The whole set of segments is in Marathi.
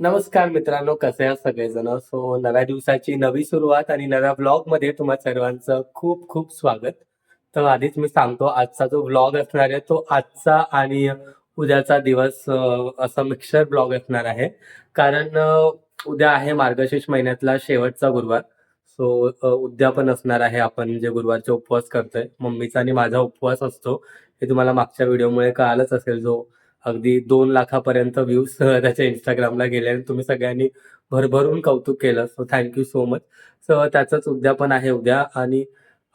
नमस्कार मित्रांनो कसे आहात सगळेजण? सो नव्या दिवसाची नवी सुरुवात आणि नव्या ब्लॉगमध्ये तुम्हा सर्वांचं खूप खूप स्वागत. तर आधीच मी सांगतो आजचा जो ब्लॉग असणार आहे तो आजचा आणि उद्याचा दिवस असा मिक्सर ब्लॉग असणार आहे. कारण उद्या आहे मार्गशीर्ष महिन्यातला शेवटचा गुरुवार. सो उद्या पण असणार आहे आपण जे गुरुवारचे उपवास करतोय. मम्मीचा आणि माझा उपवास असतो. हे तुम्हाला मागच्या व्हिडिओमुळे कळालंच असेल जो अगदी दोन लाखापर्यंत व्ह्यूज त्याच्या इंस्टाग्रामला गेले आणि तुम्ही सगळ्यांनी भरभरून कौतुक केलं. So thank you so much so त्याचंच उद्यापन आहे उद्या आणि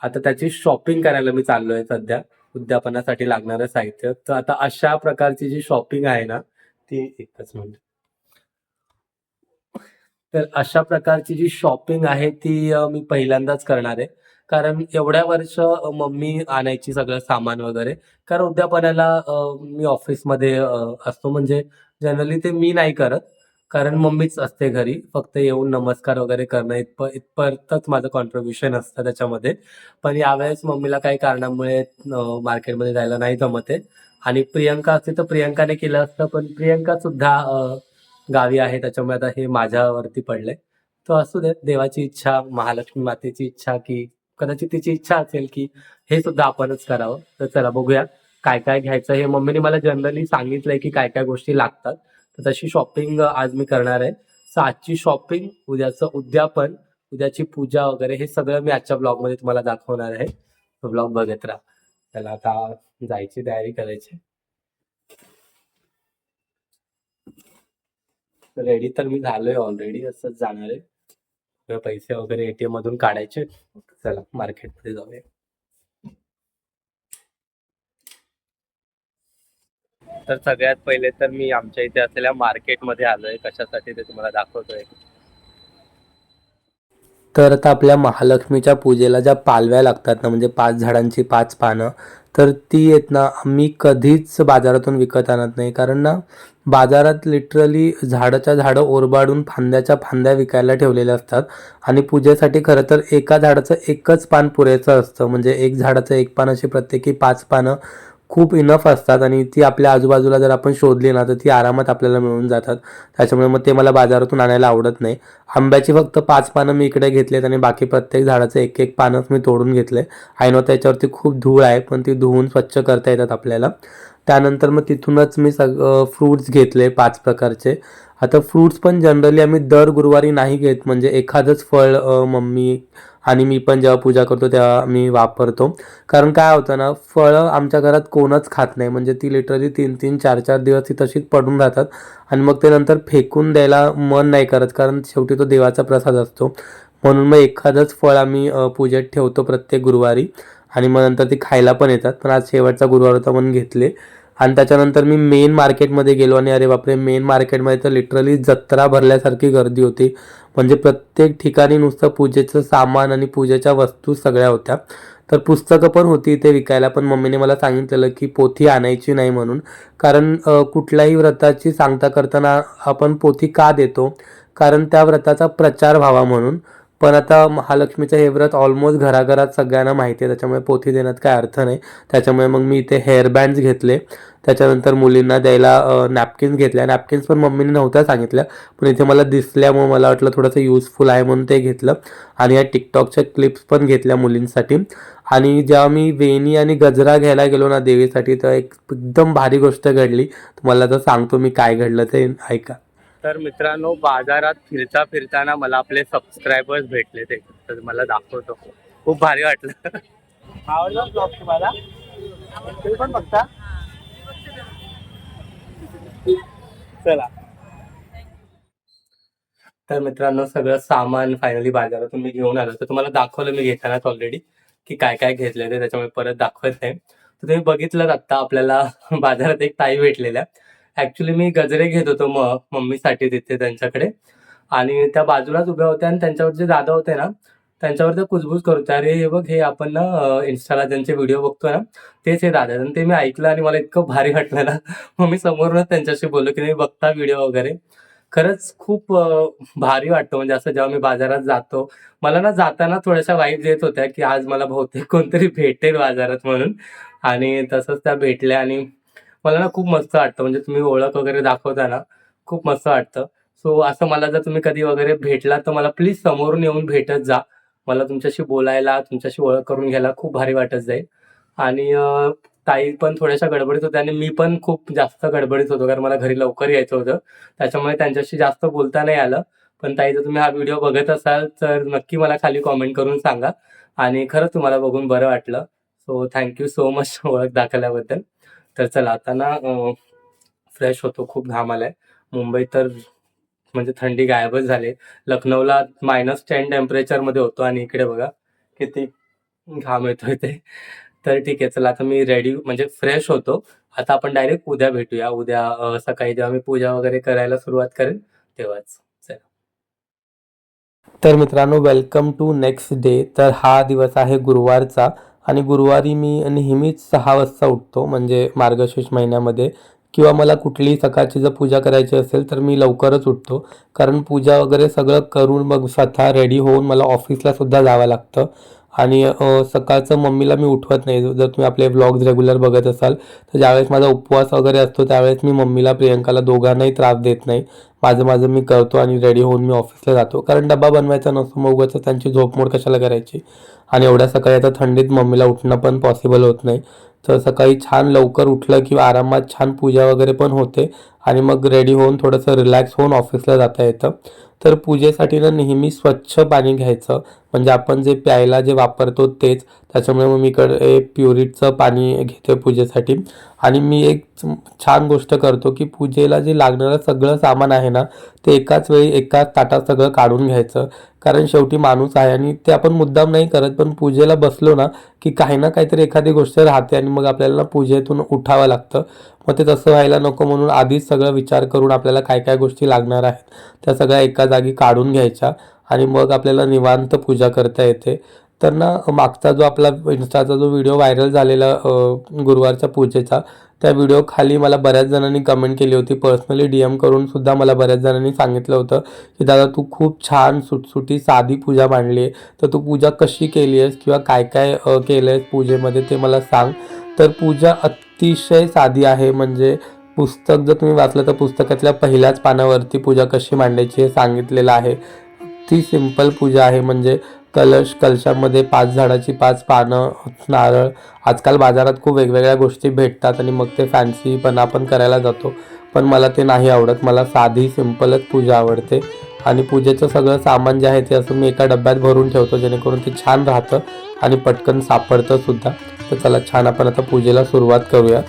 आता त्याची शॉपिंग करायला मी चाललोय सध्या. उद्यापनासाठी लागणारं साहित्य. तर आता अशा प्रकारची जी शॉपिंग आहे ना ती एकच मिनिट. तर अशा प्रकारची जी शॉपिंग आहे ती मी पहिल्यांदाच करणार आहे. कारण एवढ्या वर्ष मम्मी आणायची सगळं सामान वगैरे. कारण उद्यापनाला मी ऑफिसमध्ये असतो. म्हणजे जनरली ते मी नाही करत. कारण मम्मीच असते घरी. फक्त येऊन नमस्कार वगैरे करणं इतप इथपर्यंतच माझं कॉन्ट्रीब्युशन असतं त्याच्यामध्ये. पण यावेळेस मम्मीला काही कारणामुळे मार्केटमध्ये जायला नाही जमत आणि प्रियंका असते तर प्रियंकाने केलं असतं. पण प्रियंका सुद्धा गावी आहे. त्याच्यामुळे आता हे माझ्यावरती पडलंय. तर असू दे देवाची इच्छा महालक्ष्मी मातेची इच्छा की कदाचित तिची इच्छा असेल की हे सुद्धा आपणच करावं. तर चला बघूया काय काय घ्यायचं हे मम्मीने मला जनरली सांगितलंय की काय काय गोष्टी लागतात. तर तशी शॉपिंग आज मी करणार आहे. सो आजची शॉपिंग उद्याचं उद्यापन उद्याची पूजा वगैरे हे सगळं मी आजच्या ब्लॉगमध्ये तुम्हाला दाखवणार आहे. तो ब्लॉग बघत राहा. त्याला आता जायची तयारी करायची. रेडी तर मी झालोय ऑलरेडी असंच जाणार आहे. पैसे वगैरे एटीएम मधून काढायचे. चला मार्केटमध्ये जाऊया. तर सगळ्यात पहिले तर मी आमच्या इथे असलेल्या मार्केटमध्ये आलोय. कशासाठी ते तुम्हाला दाखवतोय. तर आता आपल्या महालक्ष्मीच्या पूजेला ज्या पालव्या लागतात ना म्हणजे पाच झाडांची पाच पानं तर ती आहेत ना आम्ही कधीच बाजारातून विकत आणत नाही. कारण ना बाजारात लिटरली झाडाच्या झाडं ओरबाडून फांद्याच्या फांद्या विकायला ठेवलेल्या असतात. आणि पूजेसाठी खरं तर एका झाडाचं एकच पान पुरेचं असतं. म्हणजे एक झाडाचं एक पान अशी प्रत्येकी पाच पानं खूप इनफ असतात आणि ती आपल्या आजूबाजूला जर आपण शोधली ना तर ती आरामात आपल्याला मिळून जातात. त्याच्यामुळे मग ते मला बाजारातून आणायला आवडत नाही. आंब्याची फक्त पाच पानं मी इकडे घेतलेत आणि बाकी प्रत्येक झाडाचं एक एक पानच मी तोडून घेतले. आय नो त्याच्यावरती खूप धूळ आहे पण ती धुवून स्वच्छ करता येतात आपल्याला. त्यानंतर मग तिथूनच मी सग फ्रूट्स घेतले पाच प्रकारचे. आता फ्रूट्स पण जनरली आम्ही दर गुरुवारी नाही घेत. म्हणजे एखादंच फळ मम्मी आणि मी पण जेव्हा पूजा करतो तेव्हा मी वापरतो. कारण काय होतं ना फळं आमच्या घरात कोणच खात नाही. म्हणजे ती लिटरली तीन तीन चार चार दिवस ती तशीच पडून राहतात. आणि मग ते नंतर फेकून द्यायला मन नाही करत. कारण शेवटी तो देवाचा प्रसाद असतो. म्हणून मग एखादंच फळ आम्ही पूजेत ठेवतो प्रत्येक गुरुवारी. आणि मग नंतर ती खायला पण येतात. पण आज शेवटचा गुरुवार होता म्हणून घेतले. आणि त्याच्यानंतर मी मेन मार्केटमध्ये गेलो आणि अरे बापरे मेन मार्केटमध्ये तर लिटरली जत्रा भरल्यासारखी गर्दी होती. म्हणजे प्रत्येक ठिकाणी नुसतं पूजेचं सामान आणि पूजेच्या वस्तू सगळ्या होत्या. तर पुस्तकं पण होती इथे विकायला पण मम्मीने मला सांगितलेलं की पोथी आणायची नाही म्हणून. कारण कुठल्याही व्रताची सांगता करताना आपण पोथी का देतो? कारण त्या व्रताचा प्रचार व्हावा म्हणून. पण आता महालक्ष्मीचं हे व्रत ऑलमोस्ट घराघरात सगळ्यांना माहिती आहे त्याच्यामुळे पोथी देण्यात काय अर्थ नाही. त्याच्यामुळे मग मी इथे हेअर बँड्स घेतले. त्याच्यानंतर मुलींना द्यायला नॅपकिन्स घेतल्या. नॅपकिन्स पण मम्मीने नव्हत्या सांगितल्या पण इथे मला दिसल्यामुळे मला वाटलं थोडंसं युजफुल आहे म्हणून ते घेतलं. आणि या टिकटॉकच्या क्लिप्स पण घेतल्या मुलींसाठी. आणि जेव्हा मी वेणी आणि गजरा घ्यायला गेलो ना देवीसाठी तर एक एकदम भारी गोष्ट घडली. तुम्हाला तर सांगतो मी काय घडलं ते ऐका. तर मित्रांनो बाजारात फिरता फिरताना मला आपले सबस्क्रायबर्स भेटले ते. तर मला दाखवतो. खूप भारी वाटलं. आवडला ब्लॉग तुम्हाला? तुम्ही पण बघता? चला. तर मित्रांनो सगळं सामान फायनली बाजारातून मी घेऊन आलो. तर तुम्हाला दाखवलं मी घेतानाच ऑलरेडी की काय काय घेतले ते त्याच्यामुळे परत दाखवत नाही तर तुम्ही बघितलं आता आपल्याला बाजारात एक ताई भेटलेल्या. ऍक्च्युली मी गजरे घेत होतो मग मम्मीसाठी तिथे त्यांच्याकडे. आणि त्या बाजूलाच उभ्या होत्या आणि त्यांच्यावर जे दादा होते ना त्यांच्यावर ते कुजबूज करत अरे हे बघ हे आपण ना इंस्टाला ज्यांचे व्हिडिओ बघतो ना तेच हे दादा. आणि ते मी ऐकलं आणि मला इतकं भारी वाटलं ना. मग मी समोरूनच त्यांच्याशी बोललो की नाही बघता व्हिडिओ वगैरे. खरंच खूप भारी वाटतं. म्हणजे असं जेव्हा मी बाजारात जातो मला ना जाताना थोड्याशा वाईब येत होत्या की आज मला बहुतेक कोणतरी भेटेल बाजारात म्हणून. आणि तसंच त्या भेटल्या आणि मला ना खूप मस्त वाटतं. म्हणजे तुम्ही ओळख वगैरे दाखवता ना खूप मस्त वाटतं. सो असं मला जर तुम्ही कधी वगैरे भेटला तर मला प्लीज समोरून येऊन भेटत जा. मला तुमच्याशी बोलायला तुमच्याशी ओळख करून घ्यायला खूप भारी वाटत जाईल. आणि ताई पण थोड्याशा गडबडीत होत्या आणि मी पण खूप जास्त गडबडीत होतो कारण मला घरी लवकर यायचं होतं. त्याच्यामुळे त्यांच्याशी जास्त बोलता नाही आलं. पण ताई जर तुम्ही हा व्हिडिओ बघत असाल तर नक्की मला खाली कॉमेंट करून सांगा. आणि खरंच तुम्हाला बघून बरं वाटलं. सो थँक्यू सो मच ओळख दाखवल्याबद्दल. तर चला आता ना फ्रेश होतो खूप घाम आलाय. मुंबई तर म्हणजे थंडी गायबच झाली. लखनौला मायनस टेन टेम्परेचरमध्ये होतो आणि इकडे बघा किती घाम येतोय ते. तर ठीक आहे चला आता मी रेडी म्हणजे फ्रेश होतो. आता आपण डायरेक्ट उद्या भेटूया. उद्या सकाळी जेव्हा मी पूजा वगैरे करायला सुरुवात करेन तेव्हाच. तर मित्रांनो वेलकम टू नेक्स्ट डे तर हा दिवस आहे गुरुवारचा. आणि गुरुवारी मी नेहमीच सहा वाजता उठतो म्हणजे मार्गशीर्ष महिन्यामध्ये. किंवा मला कुठलीही सकाळची जर पूजा करायची असेल तर मी लवकरच उठतो. कारण पूजा वगैरे सगळं करून मग स्वतः रेडी होऊन मला ऑफिसला सुद्धा जावं लागतं. आणि सकाळचं मम्मीला मी उठवत नाही. जर तुम्ही आपले व्लॉग्स रेग्युलर बघत असाल तर ज्यावेळेस माझा उपवास वगैरे असतो त्यावेळेस मी मम्मीला प्रियंकाला दोघांनाही त्रास देत नाही. माझं माझं मी करतो आणि रेडी होऊन मी ऑफिसला जातो. कारण डबा बनवायचा नसतो मग उगाच त्यांची झोपमोड कशाला करायची? आणि एवढ्या सकाळी आता थंडीत मम्मीला उठणं पण पॉसिबल होत नाही. तर सकाळी छान लवकर उठलं की आरामात छान पूजा वगैरे पण होते आणि मग रेडी होऊन थोडंसं रिलॅक्स होऊन ऑफिसला जाता येतं. तर पूजेसाठी ना नेहमी स्वच्छ पाणी घ्यायचं. म्हणजे आपण जे प्यायला जे वापरतो तेच. त्याच्यामुळे मग मी इकडे प्युरिटचं पाणी घेतो पूजेसाठी. आणि मी एक छान गोष्ट करतो की पूजेला जे लागणारं सगळं सामान आहे ना ते एकाच वेळी एकाच ताटात सगळं काढून घ्यायचं. कारण शेवटी माणूस आहे आणि ते आपण मुद्दाम नाही करत पण पूजेला बसलो ना की काही ना काहीतरी एखादी गोष्ट राहते आणि मग आपल्याला ना पूजेतून उठावं लागतं. मग ते तसं व्हायला नको म्हणून आधीच सगळं विचार करून आपल्याला काय काय गोष्टी लागणार आहेत त्या सगळ्या एका जागी काढून घ्यायच्या आणि मग आपल्याला निवांत पूजा करता येते. तर ना मागचा जो आपला इन्स्टाचा जो व्हिडिओ व्हायरल झालेला गुरुवारच्या पूजेचा त्या व्हिडिओ खाली मला बऱ्याच जणांनी कमेंट केली होती. पर्सनली डी एम करून सुद्धा मला बऱ्याच जणांनी सांगितलं होतं की दादा तू खूप छान सुटसुटी साधी पूजा मांडली आहे तर तू पूजा कशी केली आहेस किंवा काय काय केलं आहेस पूजेमध्ये ते मला सांग. तर पूजा अतिशय साधी आहे. म्हणजे पुस्तक जर तुम्ही वाचलं तर पुस्तकातल्या पहिल्याच पानावरती पूजा कशी मांडायची हे सांगितलेलं आहे. ती सिंपल पूजा आहे. म्हणजे कलश कलशामध्ये पाच झाडाची पाच पानं नारळ. आजकाल बाजारात खूप वेगवेगळ्या गोष्टी भेटतात आणि मग ते फॅन्सीपणा पण करायला जातो. पण मला ते नाही आवडत. मला साधी सिंपलच पूजा आवडते. आणि पूजेचं सगळं सामान जे आहे ते असं मी एका डब्यात भरून ठेवतो जेणेकरून ते छान राहतं आणि पटकन सापडतं सुद्धा. तर चला छान आपण आता पूजेला सुरुवात करूया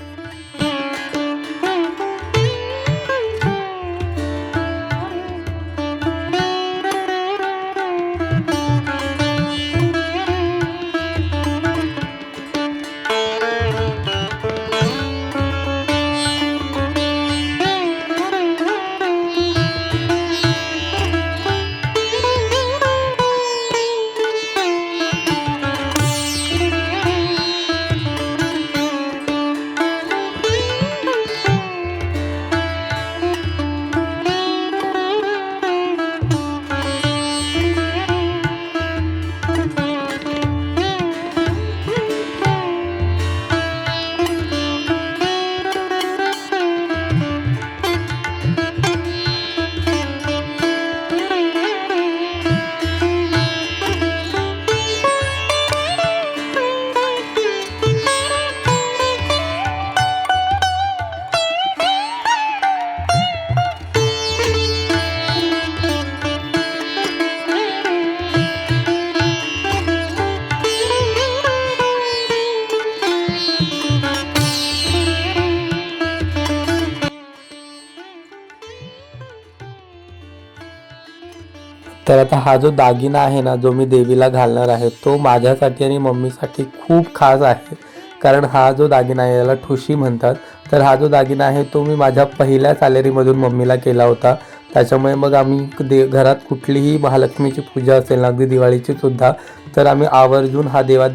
तर आता हा जो दागिना आहे ना जो मी देवीला घालणार आहे तो माझ्यासाठी आणि मम्मीसाठी खूप खास आहे. कारण हा जो दागिना आहे याला ठुशी म्हणतात. तर हा जो दागिना आहे तो मी माझ्या पहिल्या सॅलरीमधून मम्मीला केला होता. त्याच्यामुळे मग आम्ही दे घरात कुठलीही महालक्ष्मीची पूजा असेल ना अगदी दिवाळीची सुद्धा तर आम्ही आवर्जून हा देवा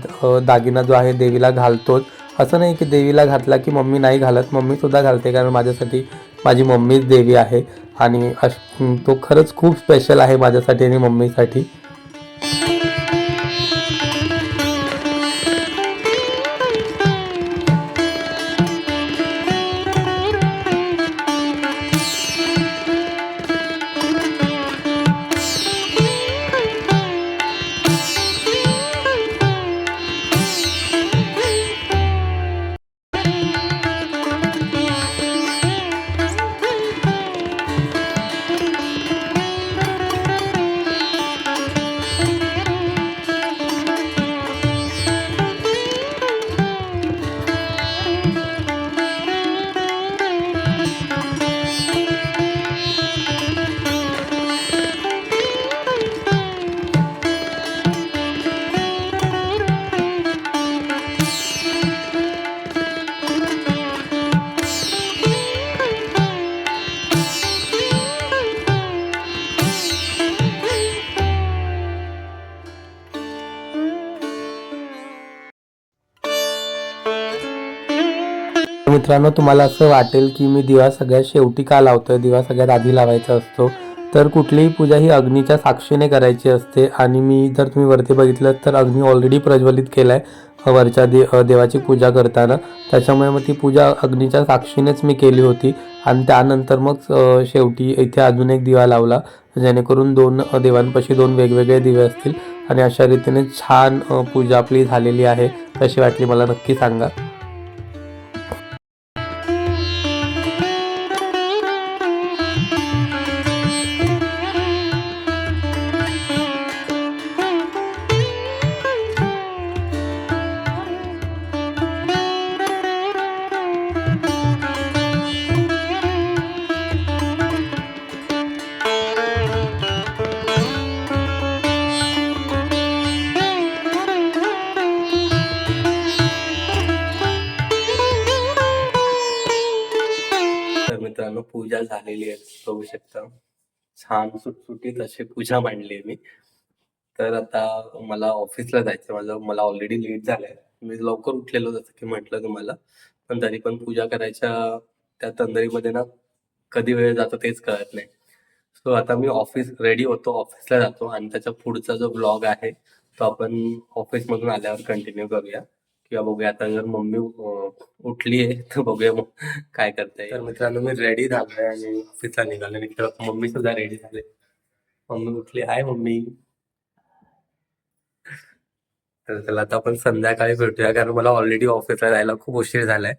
दागिना जो आहे देवीला घालतोच. असं नाही की देवीला घातला की मम्मी नाही घालत. मम्मीसुद्धा घालते कारण माझ्यासाठी माझी मम्मीच देवी आहे. आणि अश तो खरंच खूप स्पेशल आहे माझ्यासाठी आणि मम्मीसाठी. मित्रांनो तुम्हाला असं वाटेल की मी दिवा सगळ्यात शेवटी का लावतोय? दिवा सगळ्यात आधी लावायचा असतो. तर कुठलीही पूजा ही अग्नीच्या साक्षीने करायची असते आणि मी जर तुम्ही वरती बघितलं तर अग्नी ऑलरेडी प्रज्वलित केला आहे वरच्या दे देवाची पूजा करताना. त्याच्यामुळे मग ती पूजा अग्नीच्या साक्षीनेच मी केली होती आणि त्यानंतर मग शेवटी इथे अजून एक दिवा लावला जेणेकरून दोन देवांपाशी दोन वेगवेगळे दिवे असतील. आणि अशा रीतीने छान पूजा आपली झालेली आहे. कशी वाटली मला नक्की सांगा. पूजा झालेली आहे बघू शकता. छान सुटसुटीत अशी पूजा मांडली आहे मी. तर आता मला ऑफिसला जायचं माझं मला ऑलरेडी लेट झालंय. मी लवकर उठलेलो जसं की म्हटलं तुम्हाला. पण तरी पण पूजा करायच्या त्या तंदरीमध्ये ना कधी वेळ जातो तेच कळत नाही. सो आता मी ऑफिस रेडी होतो ऑफिसला जातो. आणि त्याच्या पुढचा जो ब्लॉग आहे तो आपण ऑफिसमधून आल्यावर कंटिन्यू करूया. किंवा बघूया आता जर मम्मी उठली आहे तर बघूया मग काय करताय. तर मित्रांनो मी रेडी झालोय आणि ऑफिसला निघालो आणि मम्मी सुद्धा रेडी झाले. मम्मी उठली. आहे मम्मी. तर त्याला आता आपण संध्याकाळी भेटूया कारण मला ऑलरेडी ऑफिसला जायला खूप उशीर झालाय.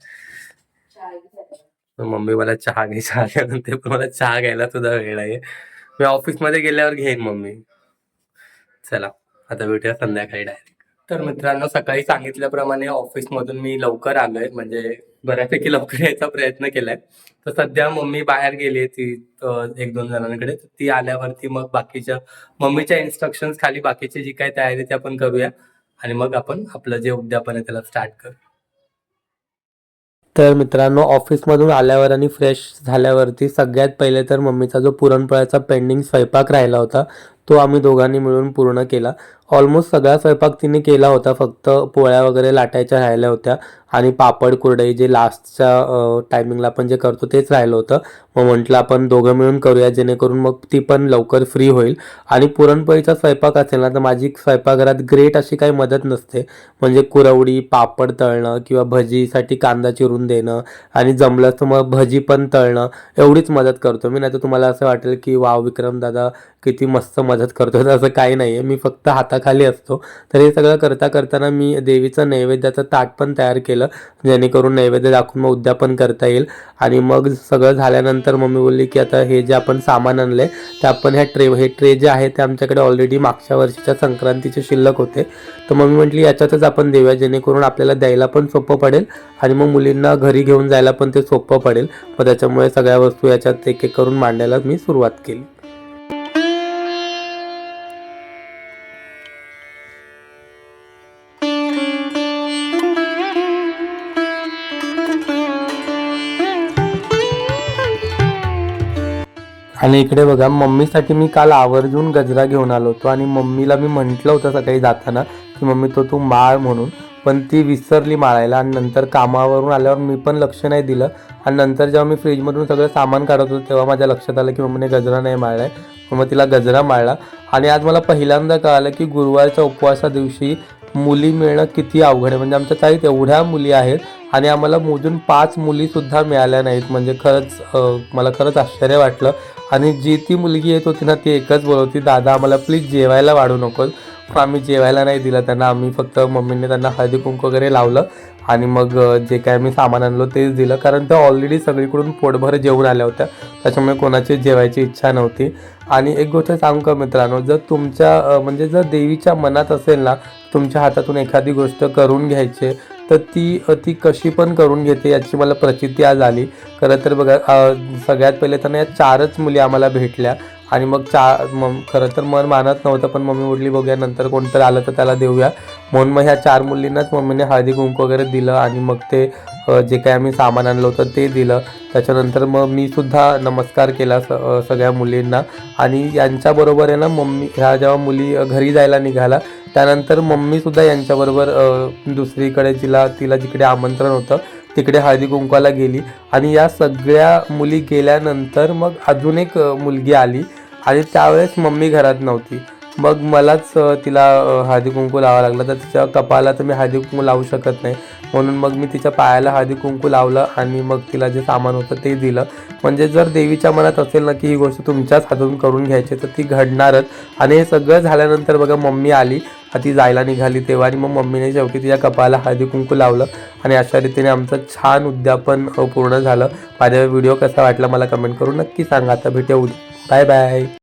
मम्मी मला चहा घे चहा घ्यानंतर पण मला चहा घ्यायला सुद्धा वेळ आहे. मी ऑफिसमध्ये गेल्यावर घेईन मम्मी. चला आता भेटूया संध्याकाळी डायरेक्ट तर मित्रांनो सकाळी सांगितल्याप्रमाणे ऑफिसमधून मी लवकर आलोय. म्हणजे बऱ्यापैकी लवकर यायचा प्रयत्न केलाय. तर सध्या मम्मी बाहेर गेली ती एक दोन जणांकडे. ती आल्यावरती मग बाकीच्या मम्मीच्या इन्स्ट्रक्शन खाली बाकीची जी काही तयारी ती आपण करूया. आणि मग आपण आपलं जे उद्यापन आहे त्याला स्टार्ट करू. तर मित्रांनो ऑफिसमधून आल्यावर आणि फ्रेश झाल्यावरती सगळ्यात पहिले तर मम्मीचा जो पुरणपोळ्याचा पेंडिंग स्वयंपाक राहिला होता तो आम्ही दोघांनी मिळून पूर्ण केला. ऑलमोस्ट सगळा स्वयंपाक तिने केला होता. फक्त पोळ्या वगैरे लाटायच्या राहिल्या होत्या. आणि पापड कुरडई जे लास्टच्या टायमिंगला आपण जे करतो तेच राहिलं होतं. मग म्हटलं आपण दोघं मिळून करूया जेणेकरून मग ती पण लवकर फ्री होईल. आणि पुरणपोळीचा स्वयंपाक असेल ना तर माझी स्वयंपाकघरात ग्रेट अशी काही मदत नसते. म्हणजे कुरवडी पापड तळणं किंवा भजीसाठी कांदा चिरून देणं आणि जमलं तर मग भजी पण तळणं एवढीच मदत करतो मी. नाही तर तुम्हाला असं वाटेल की वाव विक्रम दादा किती मस्त मदत करतो तर असं काही नाही आहे मी फक्त हाताखाली असतो. तर हे सगळं करता करताना मी देवीचं नैवेद्याचं ताट पण तयार केलं जेणेकरून नैवेद्य दाखवून मग उद्यापन करता येईल. आणि मग सगळं झाल्यानंतर मम्मी बोलली की आता हे जे आपण सामान आणलंय ते आपण ह्या ट्रे हे ट्रे जे आहे ते आमच्याकडे ऑलरेडी मागच्या वर्षीच्या संक्रांतीचे शिल्लक होते. तर मम्मी म्हटली याच्यातच आपण देऊया जेणेकरून आपल्याला द्यायला पण सोपं पडेल आणि मग मुलींना घरी घेऊन जायला पण ते सोपं पडेल. मग त्याच्यामुळे सगळ्या वस्तू याच्यात एक एक करून मांडायला मी सुरुवात केली. आणि इकडे बघा मम्मीसाठी मी काल आवर्जून गजरा घेऊन आलो होतो आणि मम्मीला मी म्हटलं होतं सकाळी जाताना की मम्मी तो तू माळ म्हणून पण ती विसरली माळायला आणि नंतर कामावरून आल्यावर मी पण लक्ष नाही दिलं. आणि नंतर जेव्हा मी फ्रीजमधून सगळं सामान काढत होतो तेव्हा माझ्या लक्षात आलं की मम्मीने गजरा नाही माळलाय. मग तिला गजरा माळला. आणि आज मला पहिल्यांदा कळालं की गुरुवारच्या उपवासा दिवशी मुली मिळणं किती अवघड आहे? म्हणजे आमच्या ताईत एवढ्या मुली आहेत आणि आम्हाला मोजून पाच मुलीसुद्धा मिळाल्या नाहीत. म्हणजे खरंच मला खरंच आश्चर्य वाटलं. आणि जी ती मुलगी येत होती ना ती एकच बोलवती दादा आम्हाला प्लीज जेवायला वाढू नकोस. आम्ही जेवायला नाही दिलं. त्यांना आम्ही फक्त मम्मीने त्यांना हळदी कुंकू वगैरे लावलं आणि मग जे काय मी सामान आणलो तेच दिलं. कारण ते ऑलरेडी सगळीकडून पोटभर जेवून आल्या होत्या. त्याच्यामुळे कोणाची जेवायची इच्छा नव्हती. आणि एक गोष्ट सांगू का मित्रांनो जर तुमच्या म्हणजे जर देवीच्या मनात असेल ना तुमच्या हातातून एखादी गोष्ट करून घ्यायची तर ती ती कशी पण करून घेते याची मला प्रचिती आज आली. खरं तर बघा सगळ्यात पहिले तर या चारच मुली आम्हाला भेटल्या. आणि मग चा मग खरं तर मन मानत नव्हतं पण मम्मी म्हटली बघूया नंतर कोणतरी आलं तर त्याला देऊया. म्हणून मग ह्या चार मुलींनाच मम्मीने हळदी कुंकू वगैरे दिलं आणि मग ते जे काय आम्ही सामान आणलं होतं ते दिलं. त्याच्यानंतर मग मी सुद्धा नमस्कार केला स सगळ्या मुलींना. आणि यांच्याबरोबर आहे ना मम्मी ह्या जेव्हा मुली घरी जायला निघाला त्यानंतर मम्मीसुद्धा यांच्याबरोबर दुसरीकडे जिला तिला जिकडे आमंत्रण होतं तिकडे हळदी कुंकवाला गेली. आणि या सगळ्या मुली गेल्यानंतर मग अजून एक मुलगी आली. आणि त्यावेळेस मम्मी घरात नव्हती. मग मलाच तिला हळदी कुंकू लावा लागला. तर तिच्या कपाला तर मी हळदी कुंकू लावू शकत नाही. म्हणून मग मी तिच्या पायाला हळदी कुंकू लावलं आणि मग तिला जे सामान होतं ते दिलं. म्हणजे जर देवीच्या मनात असेल ना की ही गोष्ट तुमच्याच हातून करून घ्यायची तर ती घडणारच. आणि हे सगळं झाल्यानंतर बघा मम्मी आली. ती जायला निघाली तेव्हा आणि मग मम्मीने शेवटी तिच्या कपाला हळदी कुंकू लावलं. आणि अशा रीतीने आमचं छान उद्यापन पूर्ण झालं. माझा व्हिडिओ कसा वाटला मला कमेंट करून नक्की सांगा. आता भेटूया बाय बाय.